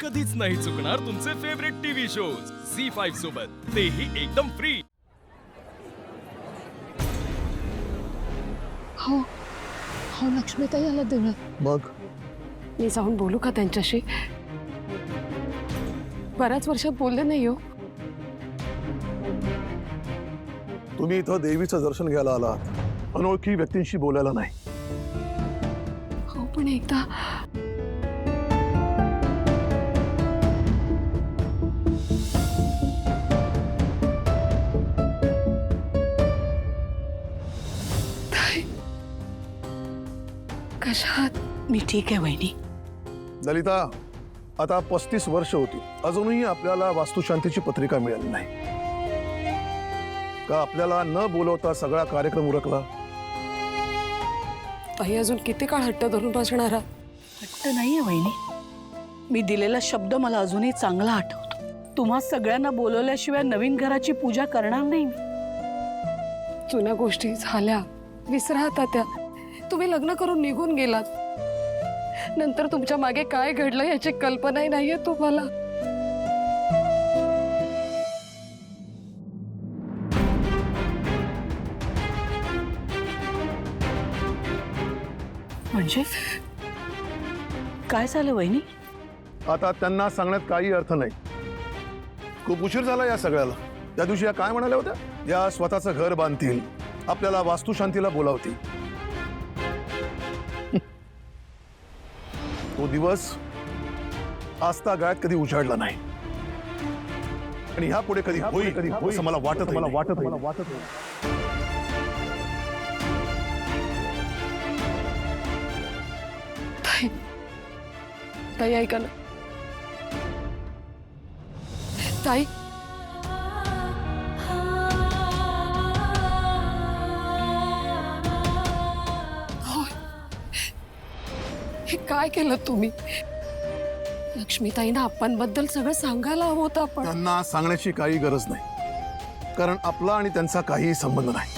कधीच नाही चुकणार तुमचे favourite TV shows C five सोबत. तेही एकदम फ्री हो. हो लक्ष्मीताई आला देवळात. मग? मी जाऊन बोलू का त्यांच्याशी? बऱ्याच वर्षात बोलले नाही हो. तुम्ही इथं देवीचं दर्शन घ्यायला आलात. अनोळखी व्यक्तींशी बोलायला नाही. हो पण एकदा कशात मी ठीक आहे वहिनी. ललिता आता पस्तीस वर्ष होती. अजूनही आपल्याला वास्तुशांतीची पत्रिका मिळाली नाही. का आपल्याला न बोलवता सगळा कार्यक्रम उरकला? ताई अजून किती काळ हट्ट धरून बसणार आहात? वाटतं नाहीये वहिनी. मी दिलेला शब्द मला अजूनही चांगला आठवतो. तुम्हा सगळ्यांना बोलवल्याशिवाय नवीन घराची पूजा करणार नाही मी. जुन्या गोष्टी झाल्या विसरा आता त्या. तुम्ही लग्न करून निघून गेलात. नंतर तुमच्या मागे काय घडलं याची कल्पनाही नाहीये तुम्हाला. म्हणजे? काय झालं वहिनी? आता त्यांना सांगण्यात काही अर्थ नाही. खूप उशीर झाला या सगळ्याला. त्या दिवशी या काय म्हणाल्या होत्या? या स्वतःचं घर बांधतील. आपल्याला वास्तुशांतीला बोलावतील. तो दिवस आस्था गायत कधी उजाडला नाही. आणि ह्या पुढे कधी होईल कधी असं मला वाटत मला वाटत मला वाटत ताई ताई ऐका ना. ताई हे काय केलं तुम्ही? लक्ष्मीताईंना आपणबद्दल सगळं सांगायला हवं होतं आपण. त्यांना सांगण्याची काही गरज नाही. कारण आपला आणि त्यांचा काहीही संबंध नाही.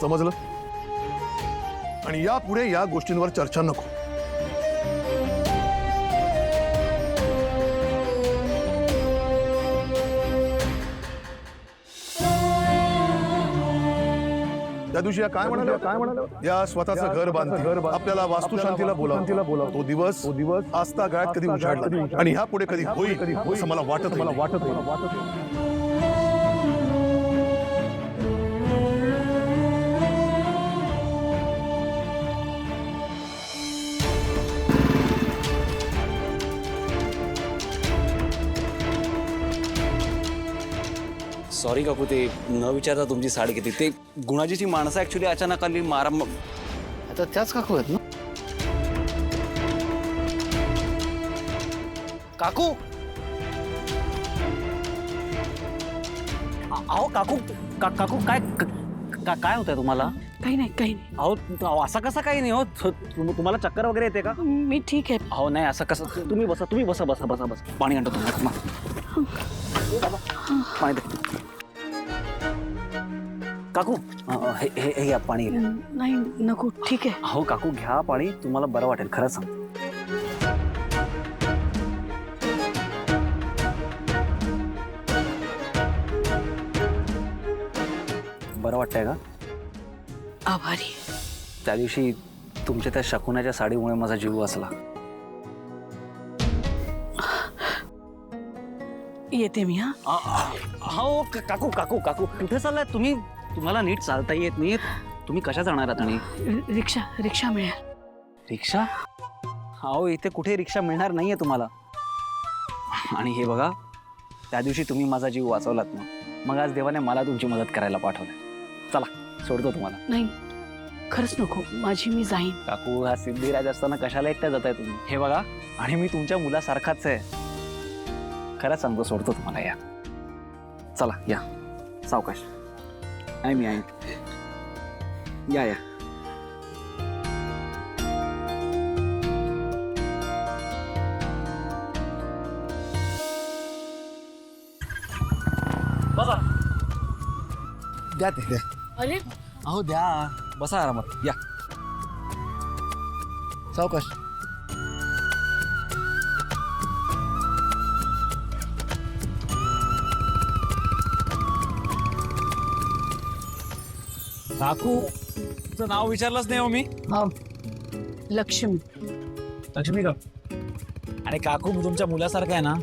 समजलं? आणि यापुढे या गोष्टींवर चर्चा नको. दिवशी या काय म्हणाल्या? काय म्हणाल्या? या स्वतःचं घर बांधतील. आपल्याला वास्तुशांतीला बोलावतील बोला तो दिवस तो दिवस आस्था गायत कधी उजाडला. आणि ह्या पुढे कधी होईल कधी असं मला वाटत मला वाटत मला वाटत सॉरी काकू ते न विचारता तुमची साडी घेतली ते गुणाजीची माणसं ऍक्च्युली अचानक आली मारा आता त्याच काकू आहेत ना? काकू! अ- अहो काकू का, काकू काय क- का, काय होतंय तुम्हाला? काही नाही काही नाही. अहो तु- अहो, असं कसं काही नाही हो? तुम- तुम्हाला चक्कर वगैरे येते का? मी ठीक आहे. अहो नाही असं कसं तुम्ही बसा तुम्ही बसा बसा बसा बसा. पाणी आणतो तुम्हाला पाणी दे काकू अ, अ, हे हे हे घ्या पाणी घ्या. नाही नको ठीक आहे अहो काकू घ्या पाणी तुम्हाला बरं वाटेल खरंच सांग बरं वाटतंय का आभारी त्या दिवशी तुमच्या त्या शकुनाच्या साडीमुळे माझा जीव वाचला. येते मी हा. हो काकू काकू काकू. कुठे चाललाय तुम्ही? तुम्हाला नीट चालता येत नाही. तुम्ही कशा जाणार आहात आणि? रि- रिक्षा रिक्षा मिळेल. रिक्षा? अहो इथे कुठे रिक्षा मिळणार नाहीये तुम्हाला. आणि हे बघा त्या दिवशी तुम्ही माझा जीव वाचवलात ना. मग आज देवाने मला तुमची मदत करायला पाठवलं चला सोडतो तुम्हाला. नाही खरंच नको. माझी मी जाईन. काकू हा सिद्धिराज असताना कशाला एकट्या जाताय तुम्ही? हे बघा आणि मी तुमच्या मुलासारखाच आहे. खरंच सांगतो सोडतो तुम्हाला या. चला या. सावकाश. आणि मी आहे. या या. बसा. द्या ते. द्या. अरे. अहो द्या. बसा आरामात. या. सावकाश. काकू तुझं नाव विचारलंच नाही हो मी. अ, लक्ष्मी. लक्ष्मी का? आणि काकू मी तुमच्या मुलासारखं आहे ना.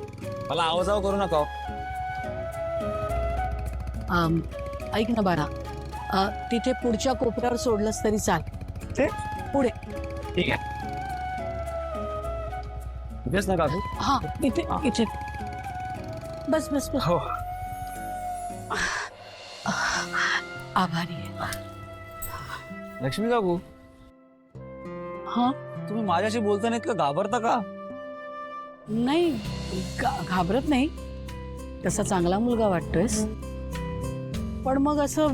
मला आवाजाव करू नका हो. अम, ऐक ना बाळा. अ, तिथे पुढच्या कोपऱ्यावर सोडलंस तरी चाल. ते? पुढे. ठीक आहे. इथेच ना काकू. हा इथे. इथे. बस बस बस. हो. आभारी आहे लक्ष्मी काकू. हा? तुम्ही माझ्याशी बोलताना इतकं घाबरता का? नाही घा- घाबरत नाही. तसा चांगला मुलगा वाटतोयस. पण मग असं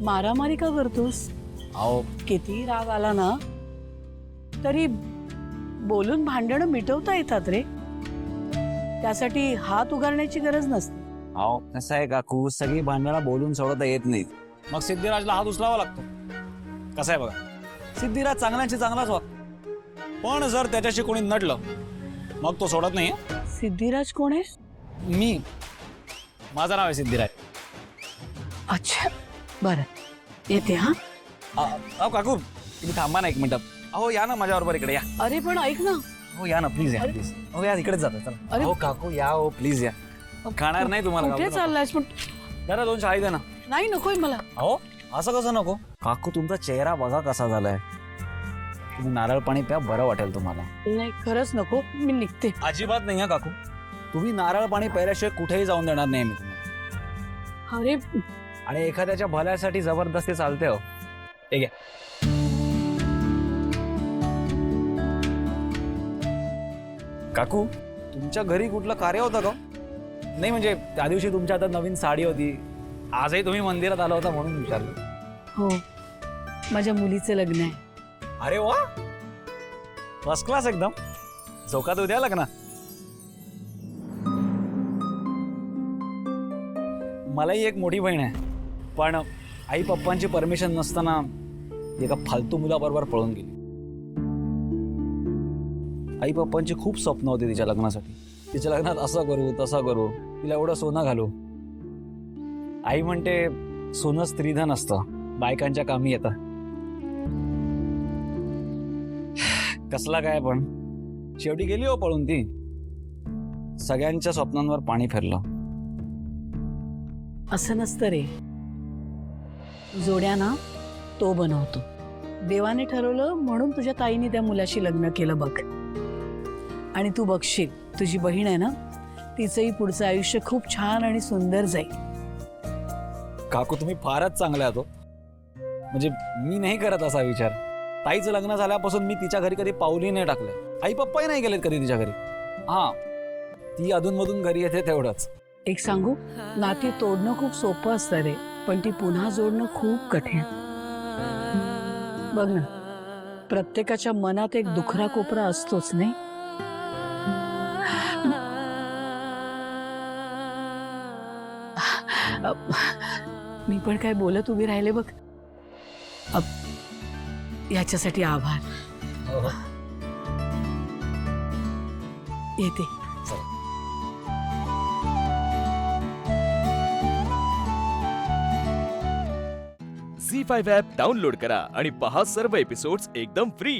मारामारी का करतोस? अहो किती राग आला ना. तरी बोलून भांडणं मिटवता येतात रे. त्यासाठी हात उगारण्याची गरज नसते. अहो कसं आहे काकू? सगळी भांडणं बोलून सोडवता येत नाहीत. मग सिद्धिराजला हात उचलावा लागतो. कसं आहे बघा? सिद्धिराज चांगल्याची चांगलाच वाग पण जर त्याच्याशी कोणी नडलं मग तो सोडत नाही. सिद्धिराज कोण आहे? मी. माझं नाव आहे सिद्धिराज. अच्छा. बरं. येते हा? अहो काकू तुम्ही थांबा ना एक मिनिट. अहो या ना माझ्याबरोबर इकडे या. अरे पण ऐक ना. हो या ना प्लीज या प्लीज हो या इकडेच जातो चला. अरे- हो काकू या हो प्लीज या. खाणार नाही तुम्हाला पण? जरा दोन शाळी द्या ना. नाही नकोय मला. अहो असं कसं नको? काकू तुमचा चेहरा बघा कसा झालाय. तुम्ही नारळ पाणी प्या बरं वाटेल तुम्हाला. नाही खरंच नको. मी निघते. अजिबात नाही हा काकू. तुम्ही नारळ पाणी प्यायल्याशिवाय कुठेही जाऊन देणार नाही मी तुम्हाला. अरे आणि एखाद्याच्या भल्यासाठी जबरदस्ती चालते हो. ठीक आहे. काकू तुमच्या घरी कुठलं कार्य होतं का? नाही म्हणजे त्या दिवशी तुमच्या हातात नवीन साडी होती. आजही तुम्ही मंदिरात आला होता म्हणून विचारलं. हो. माझ्या मुलीचं लग्न आहे. अरे वा. फर्स्ट क्लास एकदम. चौकात उद्या लग्न. मलाही एक मोठी बहीण आहे. पण आई पप्पांची परमिशन नसताना एका फालतू मुलाबरोबर पळून गेली. आई पप्पांची खूप स्वप्न होती तिच्या लग्नासाठी. तिच्या लग्नात असं करू तसं करू तिला एवढं सोनं घालू. आई म्हणते सोनं स्त्रीधन असतं. बायकांच्या कामी येतं. कसला काय पण. शेवटी गेली हो पळून ती. सगळ्यांच्या स्वप्नांवर पाणी फिरलं. असं नसतं रे. जोड्या ना तो बनवतो. देवाने ठरवलं म्हणून तुझ्या ताईने त्या मुलाशी लग्न केलं बघ. आणि तू बघशील तुझी बहीण आहे ना तिचंही पुढचं आयुष्य खूप छान आणि सुंदर जाईल. काकू तुम्ही फारच चांगले आहात हो. म्हणजे मी नाही करत असा विचार. ताईचं लग्न झाल्यापासून मी तिच्या घरी कधी पाऊली नाही टाकलं. आई पप्पाही नाही गेलेत कधी तिच्या घरी. हा ती अधूनमधून घरी येते तेवढंच. एक सांगू? नाती तोडणं खूप सोपं असतं रे पण ती पुन्हा जोडणं खूप कठीण. बघ ना प्रत्येकाच्या मनात एक दुखरा कोपरा असतोच नाही? मी पण काय बोलत उभी राहिले बघ. याच्यासाठी आभार. येते. झी फाईव्ह ॲप डाउनलोड करा आणि पहा सर्व एपिसोड्स एकदम फ्री.